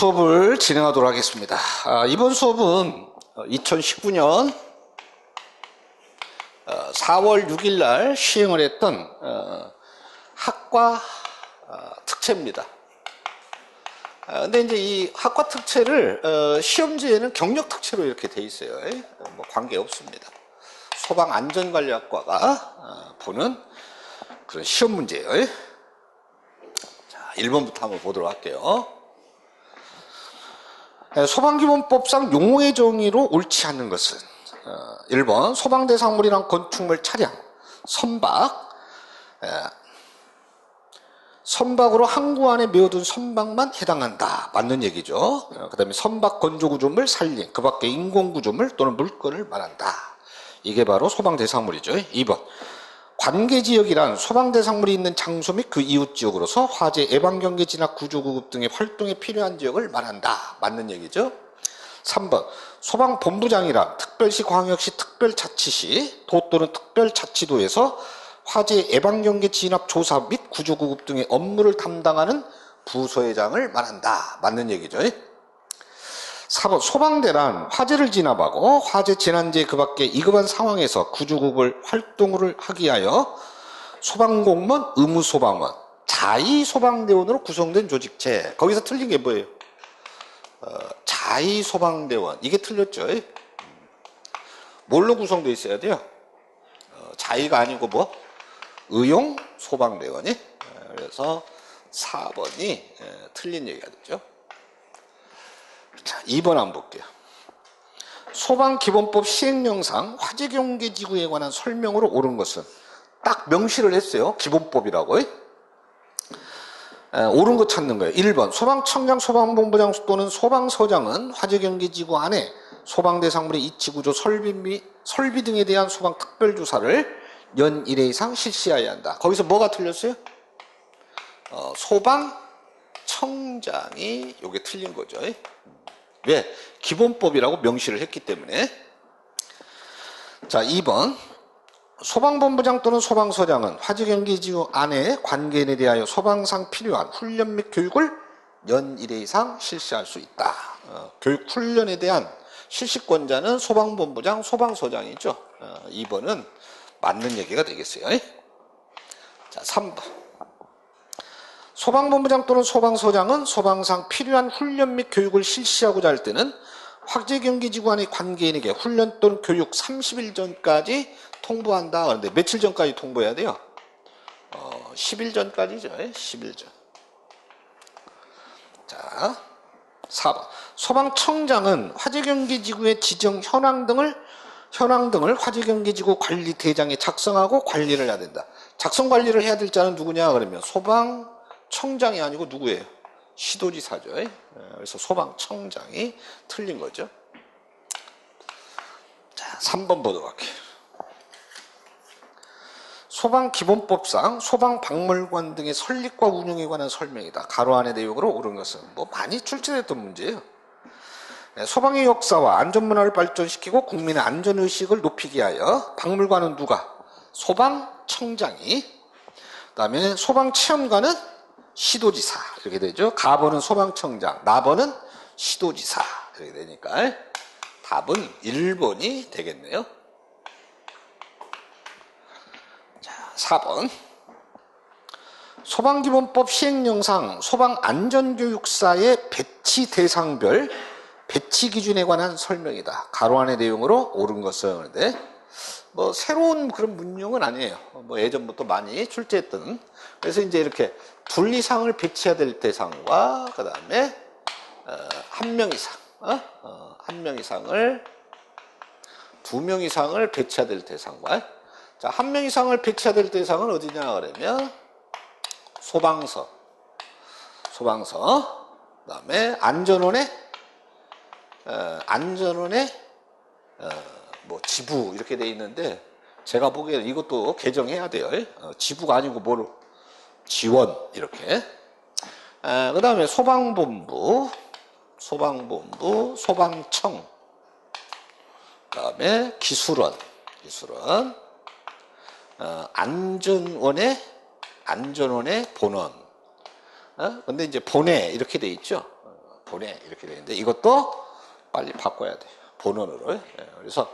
수업을 진행하도록 하겠습니다. 아, 이번 수업은 2019년 4월 6일 날 시행을 했던 어, 학과 어, 특채입니다. 아, 근데 이제 이 학과 특채를 어, 시험지에는 경력 특채로 이렇게 돼 있어요. 뭐 관계 없습니다. 소방 안전관리학과가 보는 그런 시험 문제예요. 자, 1번부터 한번 보도록 할게요. 소방기본법상 용어의 정의로 옳지 않는 것은 1번 소방대상물이란 건축물 차량 선박 선박으로 항구 안에 메어둔 선박만 해당한다. 맞는 얘기죠. 그 다음에 선박 건조구조물 살린, 그 밖에 인공구조물 또는 물건을 말한다. 이게 바로 소방대상물이죠. 2번. 관계 지역이란 소방 대상물이 있는 장소 및 그 이웃 지역으로서 화재, 예방 경계 진압, 구조 구급 등의 활동에 필요한 지역을 말한다. 맞는 얘기죠. 3번. 소방 본부장이란 특별시, 광역시, 특별자치시, 도 또는 특별자치도에서 화재, 예방 경계 진압, 조사 및 구조 구급 등의 업무를 담당하는 부서회장을 말한다. 맞는 얘기죠. 4번 소방대란 화재를 진압하고 화재 재난재 그 밖에 이급한 상황에서 구조국을 활동을 하기 위하여 소방공무원, 의무소방원, 자의소방대원으로 구성된 조직체 거기서 틀린 게 뭐예요? 어, 자의소방대원 이게 틀렸죠 뭘로 구성되어 있어야 돼요? 어, 자의가 아니고 뭐? 의용소방대원이 그래서 4번이 예, 틀린 얘기가 되죠 자, 2번 한번 볼게요. 소방기본법 시행령상 화재경계지구에 관한 설명으로 옳은 것은 딱 명시를 했어요. 기본법이라고. 에, 옳은 거 찾는 거예요. 1번 소방청장, 소방본부장 또는 소방서장은 화재경계지구 안에 소방대상물의 이치구조 설비 및 설비 등에 대한 소방 특별조사를 연 1회 이상 실시해야 한다. 거기서 뭐가 틀렸어요? 어, 소방청장이 요게 틀린 거죠. 왜? 기본법이라고 명시를 했기 때문에. 자, 2번. 소방본부장 또는 소방서장은 화재경계지구 안에 관계인에 대하여 소방상 필요한 훈련 및 교육을 연 1회 이상 실시할 수 있다. 어, 교육 훈련에 대한 실시권자는 소방본부장, 소방서장이죠. 어, 2번은 맞는 얘기가 되겠어요. 자, 3번. 소방본부장 또는 소방서장은 소방상 필요한 훈련 및 교육을 실시하고자 할 때는 화재경계지구안의 관계인에게 훈련 또는 교육 30일 전까지 통보한다. 그런데 며칠 전까지 통보해야 돼요? 어, 10일 전까지죠. 10일 예, 전. 자, 4번. 소방청장은 화재경계지구의 지정 현황 등을 현황 등을 화재경계지구 관리 대장에 작성하고 관리를 해야 된다. 작성 관리를 해야 될 자는 누구냐? 그러면 소방 청장이 아니고 누구예요? 시도지사죠. 예, 그래서 소방청장이 틀린 거죠. 자, 3번 보도록 할게요. 소방기본법상 소방박물관 등의 설립과 운영에 관한 설명이다. 가로 안의 내용으로 옳은 것은 뭐 많이 출제됐던 문제예요. 네, 소방의 역사와 안전문화를 발전시키고 국민의 안전의식을 높이기 위하여 박물관은 누가? 소방청장이 그 다음에 소방체험관은 시도지사 이렇게 되죠. 가번은 소방청장, 나번은 시도지사 이렇게 되니까 답은 1번이 되겠네요. 자, 4번. 소방기본법 시행령상 소방안전교육사의 배치 대상별 배치 기준에 관한 설명이다. 가로 안의 내용으로 옳은 것은 그런데 뭐 새로운 그런 문용은 아니에요. 뭐 예전부터 많이 출제했던. 그래서 이제 이렇게 둘 이상을 배치해야 될 대상과 그 다음에 어, 한명 이상, 어? 어, 한명 이상을 두 명 이상을 배치해야 될 대상과 자, 한 명 이상을 배치해야 될 대상은 어디냐 그러면 소방서, 소방서, 그 다음에 안전원의 어, 안전원의 어, 뭐 지부 이렇게 돼 있는데 제가 보기에는 이것도 개정해야 돼요. 어, 지부가 아니고 뭐로 지원 이렇게. 그 다음에 소방본부, 소방본부, 소방청, 그 다음에 기술원, 기술원, 어, 안전원의 안전원의 본원. 어? 근데 이제 본회 이렇게 돼 있죠. 보내 이렇게 되는데 이것도 빨리 바꿔야 돼요. 본원으로. 예, 그래서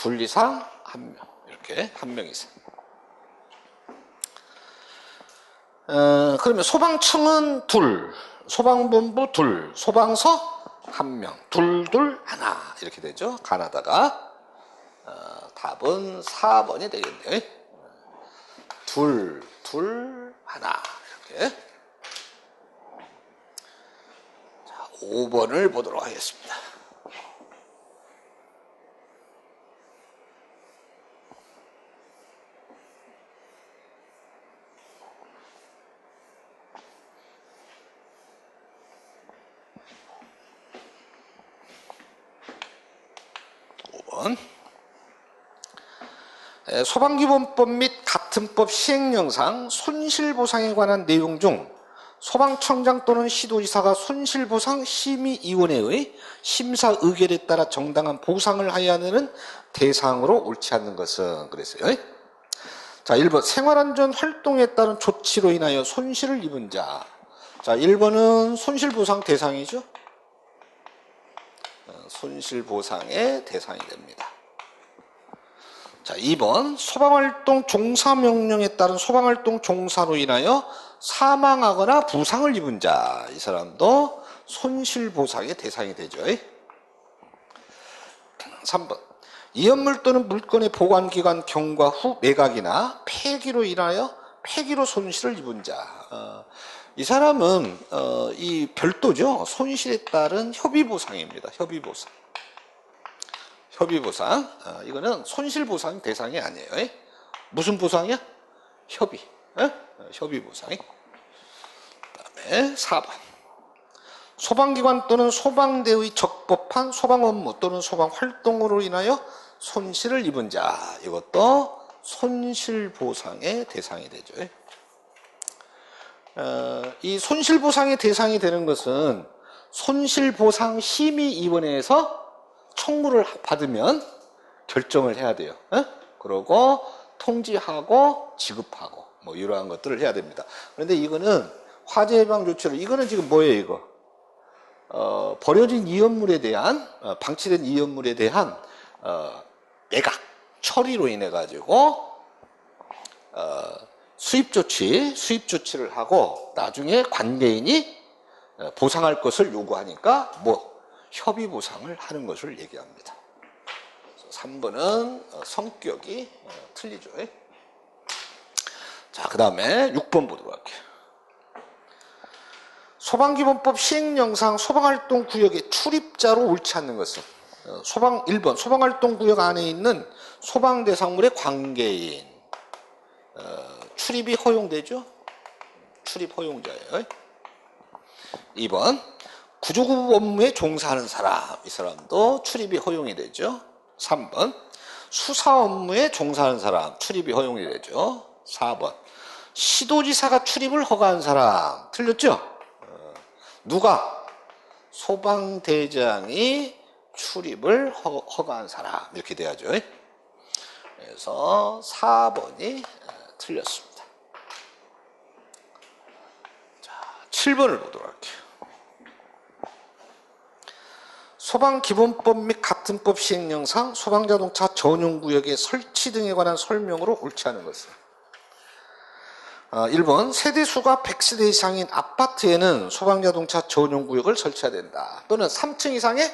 둘 이상 한 명. 이렇게 한 명 이상. 어, 그러면 소방청은 둘, 소방본부 둘, 소방서 한 명, 둘, 둘, 하나. 이렇게 되죠. 가나다가. 어, 답은 4번이 되겠네요. 둘, 둘, 하나. 이렇게. 자, 5번을 보도록 하겠습니다. 번 소방기본법 및 같은 법 시행령상 손실보상에 관한 내용 중 소방청장 또는 시도지사가 손실보상 심의위원회의 심사 의결에 따라 정당한 보상을 하여야 하는 대상으로 옳지 않는 것은 그랬어요. 자, 1번 생활안전 활동에 따른 조치로 인하여 손실을 입은 자. 자, 1번은 손실보상 대상이죠. 어, 손실 보상의 대상이 됩니다. 자, 2번 소방활동 종사 명령에 따른 소방활동 종사로 인하여 사망하거나 부상을 입은 자, 이 사람도 손실 보상의 대상이 되죠. 3번 이연물 또는 물건의 보관기간 경과 후 매각이나 폐기로 인하여 폐기로 손실을 입은 자. 어, 이 사람은 어, 이 별도죠. 손실에 따른 협의보상입니다. 협의보상. 협의보상. 어, 이거는 손실보상 대상이 아니에요. 에? 무슨 보상이야? 협의. 에? 어, 협의보상. 그다음에 4번. 소방기관 또는 소방대의 적법한 소방 업무 또는 소방 활동으로 인하여 손실을 입은 자. 이것도 손실보상의 대상이 되죠. 어, 이 손실보상의 대상이 되는 것은 손실보상 심의위원회에서 청구를 받으면 결정을 해야 돼요. 어? 그러고 통지하고 지급하고 뭐 이러한 것들을 해야 됩니다. 그런데 이거는 화재 예방 조치로 이거는 지금 뭐예요 이거? 어, 버려진 이연물에 대한 어, 방치된 이연물에 대한 어, 매각 처리로 인해 가지고 어, 수입 조치 수입 조치를 하고 나중에 관계인이 어, 보상할 것을 요구하니까 뭐 협의 보상을 하는 것을 얘기합니다. 3번은 어, 성격이 어, 틀리죠. 자, 그 다음에 6번 보도록 할게요. 소방기본법 시행령상 소방활동 구역의 출입자로 옳지 않는 것은 어, 소방 1번 소방활동 구역 안에 있는 소방 대상물의 관계인 출입이 허용되죠? 출입 허용자예요. 2번 구조구 업무에 종사하는 사람 이 사람도 출입이 허용이 되죠. 3번 수사 업무에 종사하는 사람 출입이 허용이 되죠. 4번 시도지사가 출입을 허가한 사람 틀렸죠? 어, 누가 소방대장이 출입을 허, 허가한 사람 이렇게 돼야죠. 그래서 4번이 어, 틀렸습니다. 자, 7번을 보도록 할게요. 소방기본법 및 같은 법 시행령상 소방자동차 전용구역의 설치 등에 관한 설명으로 옳지 않은 것은 어, 1번 세대수가 100세대 이상인 아파트에는 소방자동차 전용구역을 설치해야 된다. 또는 3층 이상의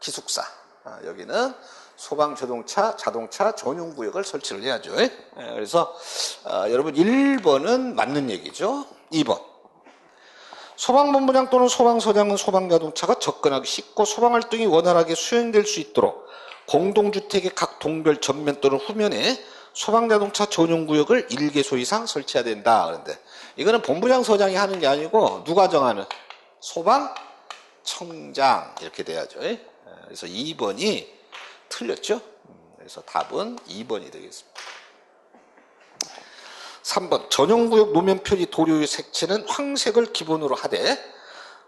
기숙사 어, 여기는 소방자동차 자동차 전용구역을 설치를 해야죠. 예? 그래서 어, 여러분 1번은 맞는 얘기죠. 2번 소방본부장 또는 소방서장은 소방자동차가 접근하기 쉽고 소방활동이 원활하게 수행될 수 있도록 공동주택의 각 동별 전면 또는 후면에 소방자동차 전용구역을 1개소 이상 설치해야 된다. 그런데 이거는 본부장 서장이 하는 게 아니고 누가 정하는 소방청장 이렇게 돼야죠. 그래서 2번이 틀렸죠. 그래서 답은 2번이 되겠습니다. 3번 전용구역 노면표지 도료의 색채는 황색을 기본으로 하되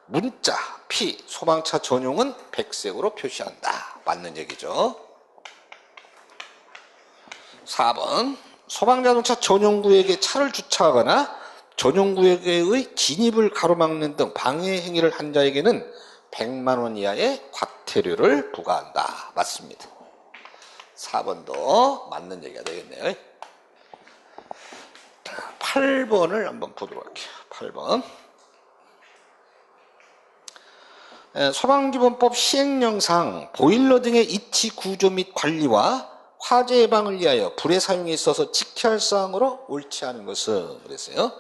문자, 피, 소방차 전용은 백색으로 표시한다. 맞는 얘기죠. 4번 소방자동차 전용구역에 차를 주차하거나 전용구역의 진입을 가로막는 등 방해 행위를 한 자에게는 100만 원 이하의 과태료를 부과한다. 맞습니다. 4번도 맞는 얘기가 되겠네요. 8번을 한번 보도록 할게요. 8번. 에, 소방기본법 시행령상 보일러 등의 이치 구조 및 관리와 화재 예방을 위하여 불의 사용에 있어서 지켜야 할 사항으로 옳지 않은 것은 그랬어요.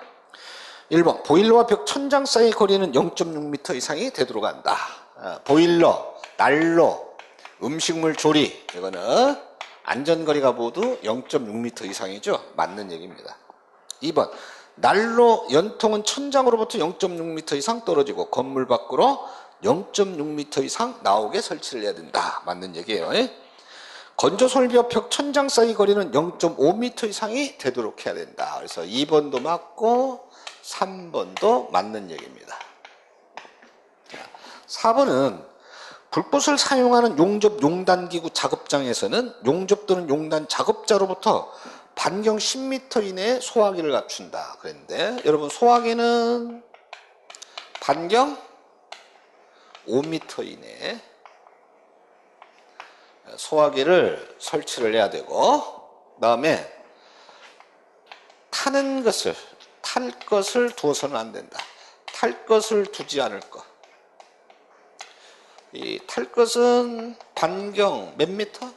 1번 보일러와 벽 천장 사이의 거리는 0.6m 이상이 되도록 한다. 아, 보일러, 난로, 음식물 조리 이거는 안전거리가 모두 0.6m 이상이죠. 맞는 얘기입니다. 2번 난로 연통은 천장으로부터 0.6m 이상 떨어지고 건물 밖으로 0.6m 이상 나오게 설치를 해야 된다. 맞는 얘기예요. 예? 건조 설비와 벽 천장 사이 거리는 0.5m 이상이 되도록 해야 된다. 그래서 2번도 맞고 3번도 맞는 얘기입니다. 4번은 불꽃을 사용하는 용접 용단기구 작업장에서는 용접 또는 용단 작업자로부터 반경 10m 이내에 소화기를 갖춘다. 그랬는데 여러분 소화기는 반경 5m 이내에 소화기를 설치를 해야 되고 그 다음에 타는 것을 탈 것을 두어서는 안 된다. 탈 것을 두지 않을 것. 이 탈 것은 반경 몇 미터?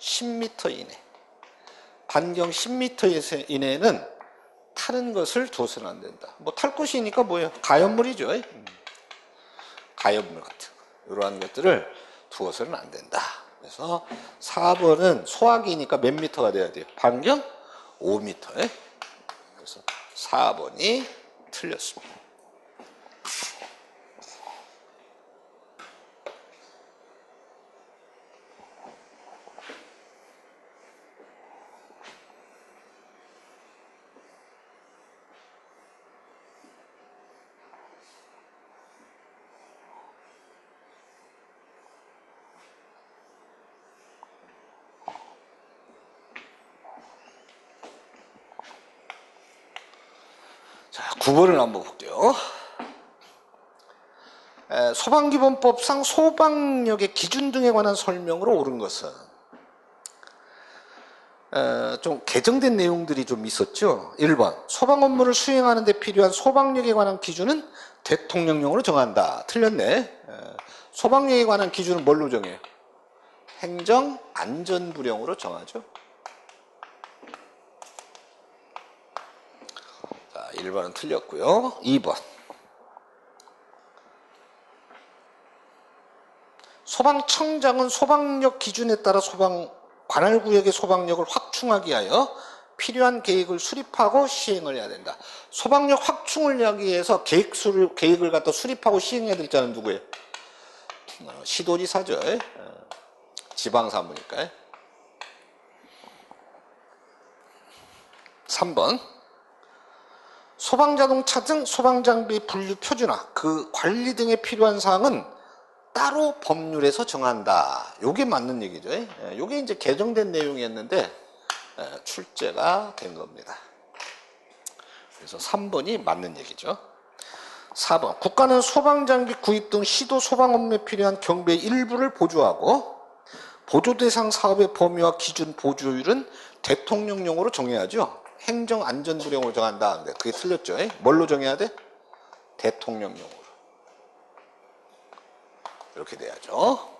10m 이내. 반경 10m 이내에는 타는 것을 두어서는 안 된다. 뭐 탈 것이니까 뭐예요? 가연물이죠. 음. 가연물 같은 거. 이러한 것들을 두어서는 안 된다. 그래서 4번은 소화기니까 몇 미터가 돼야 돼요? 반경 5미터에. 그래서 4번이 틀렸습니다. 자, 9번을 한번 볼게요. 에, 소방기본법상 소방력의 기준 등에 관한 설명으로 옳은 것은 에, 좀 개정된 내용들이 좀 있었죠. 1번 소방 업무를 수행하는 데 필요한 소방력에 관한 기준은 대통령령으로 정한다. 틀렸네. 에, 소방력에 관한 기준은 뭘로 정해요? 행정 안전부령으로 정하죠. 1번은 틀렸고요. 2번. 소방청장은 소방력 기준에 따라 소방 관할 구역의 소방력을 확충하기 위하여 필요한 계획을 수립하고 시행을 해야 된다. 소방력 확충을 하기 위해서 계획 수립, 계획을 갖다 수립하고 시행해야 될 자는 누구예요? 어, 시도지사죠. 어, 지방사무니까. 3번. 소방자동차 등 소방장비 분류 표준화, 그 관리 등에 필요한 사항은 따로 법률에서 정한다. 요게 맞는 얘기죠. 예, 요게 이제 개정된 내용이었는데 예, 출제가 된 겁니다. 그래서 3번이 맞는 얘기죠. 4번. 국가는 소방장비 구입 등 시도 소방 업무에 필요한 경비의 일부를 보조하고 보조 대상 사업의 범위와 기준 보조율은 대통령령으로 정해야죠. 행정안전부령으로 정한다. 근데 그게 틀렸죠. 에? 뭘로 정해야 돼? 대통령령으로. 이렇게 돼야죠.